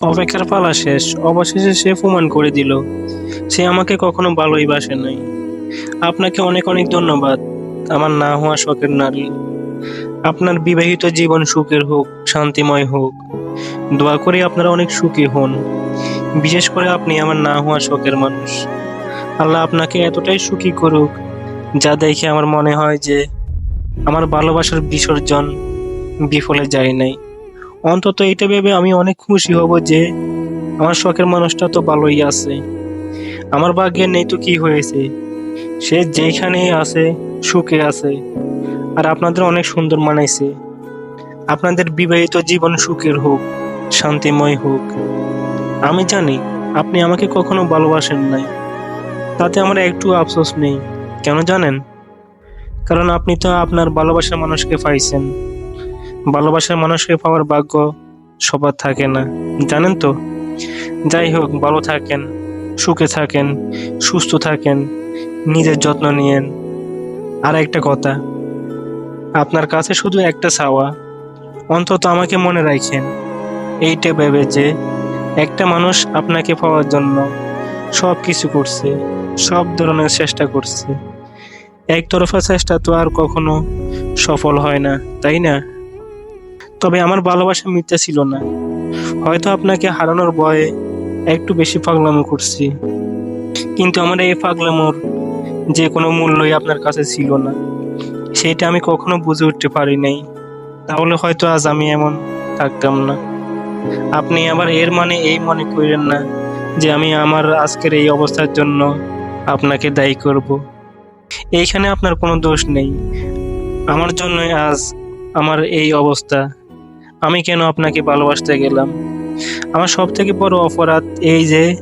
অপেক্ষার পালা শেষ। অবশেষে সে প্রমাণ করে দিল, সে আমাকে কখনো ভালোই বাসে নাই। আপনাকে অনেক অনেক ধন্যবাদ। আমার না হওয়া শখের নারী। আপনার বিবাহিত জীবন সুখের হোক, শান্তিময় হোক। দোয়া করি আপনারা অনেক সুখী হন। বিশেষ করে আপনি আমার না হওয়া শখের মানুষ। আল্লাহ আপনাকে এতটাই সুখী করুক, যা দেখে আমার মনে হয় যে আমার ভালোবাসার বিসর্জন বিফলে যায় নাই। অন্তত এটা ভেবে আমি অনেক খুশি হব যে আমার শখের মানুষটা তো ভালোই আছে। আমার ভাগ্যে নেই তো কি হয়েছে? সে যেখানেই আছে, সুখে আছে। আর আপনাদের অনেক সুন্দর মানাইছে। আপনাদের বিবাহিত জীবন সুখের হোক, শান্তিময় হোক। আমি জানি আপনি আমাকে কখনো ভালোবাসেন নাই। তাতে আমার একটু আফসোস নেই, কেন জানেন? কারণ আপনি তো আপনার ভালোবাসার মানুষকে পাইছেন। ভালোবাসার মানুষকে পাওয়ার ভাগ্য সবার থাকে না। জানেন তো? যাই হোক, ভালো থাকেন, সুখে থাকেন, সুস্থ থাকেন, নিজের যত্ন নিয়েন। আর একটা কথা, আপনার কাছে শুধু একটা চাওয়া, অন্তত আমাকে মনে রাখেন, এইটা ভেবে যে একটা মানুষ আপনাকে পাওয়ার জন্য সব কিছু করছে, সব ধরনের চেষ্টা করছে। একতরফা চেষ্টা তো আর কখনো সফল হয় না, তাই না? তবে আমার ভালোবাসা মিথ্যা ছিল না। হয়তো আপনাকে হারানোর ভয়ে একটু বেশি পাগলামো করছি। কিন্তু আমার এই পাগলামোর যে কোনো মূল্যই আপনার কাছে ছিল না। সেটা আমি কখনো বুঝে উঠতে পারি নাই। তাহলে হয়তো আজ আমি এমন থাকতাম না। আপনি আবার এর মানে এই মনে করেন না যে আমি আমার আজকের এই অবস্থার জন্য আপনাকে দায়ী করব। এইখানে আপনার কোনো দোষ নেই। আমার জন্যই আজ আমার এই অবস্থা। আমি কেন আপনাকে ভালোবাসতে গেলাম? আমার সব থেকে বড় অপরাধ এই যে,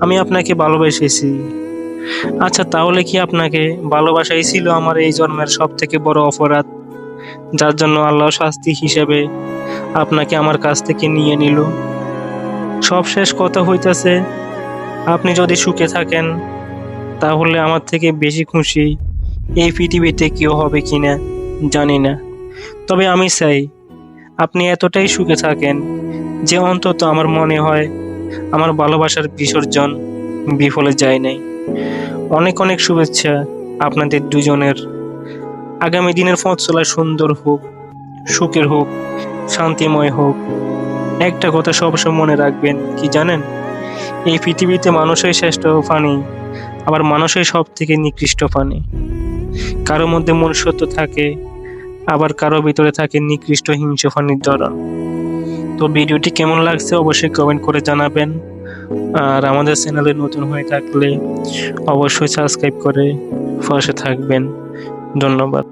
আমি আপনাকে ভালোবেসেছি। আচ্ছা তাহলে কি আপনাকে ভালোবাসাই ছিল আমার এই জন্মের সব থেকে বড় অপরাধ? যার জন্য আল্লাহ শাস্তি হিসেবে আপনাকে আমার কাছ থেকে নিয়ে নিল। সব শেষ কথা হইতাছে, আপনি যদি সুখে থাকেন, তাহলে আমার থেকে বেশি খুশি এই পৃথিবীতে কেউ হবে কিনা জানি না। তবে আমি চাই আপনি এতটাই সুখে থাকেন যে অন্তত আমার মনে হয় আমার ভালোবাসার বিসর্জন বিফলে যায় নাই। অনেক অনেক শুভেচ্ছা আপনাদের দুজনের। আগামী দিনের চলা সুন্দর হোক, সুখের হোক, শান্তিময় হোক। একটা কথা সবসময় মনে রাখবেন, কি জানেন? এই পৃথিবীতে মানুষই শ্রেষ্ঠ প্রাণী আবার মানুষই সব থেকে নিকৃষ্ট প্রাণী কারও মধ্যে মনুষ্যত্ব থাকে আবার কারও ভিতরে থাকে নিকৃষ্ট হিংসা ধরন তো ভিডিওটি কেমন লাগছে অবশ্যই কমেন্ট করে জানাবেন। আর আমাদের চ্যানেলে নতুন হয়ে থাকলে অবশ্যই সাবস্ক্রাইব করে পাশে থাকবেন। ধন্যবাদ।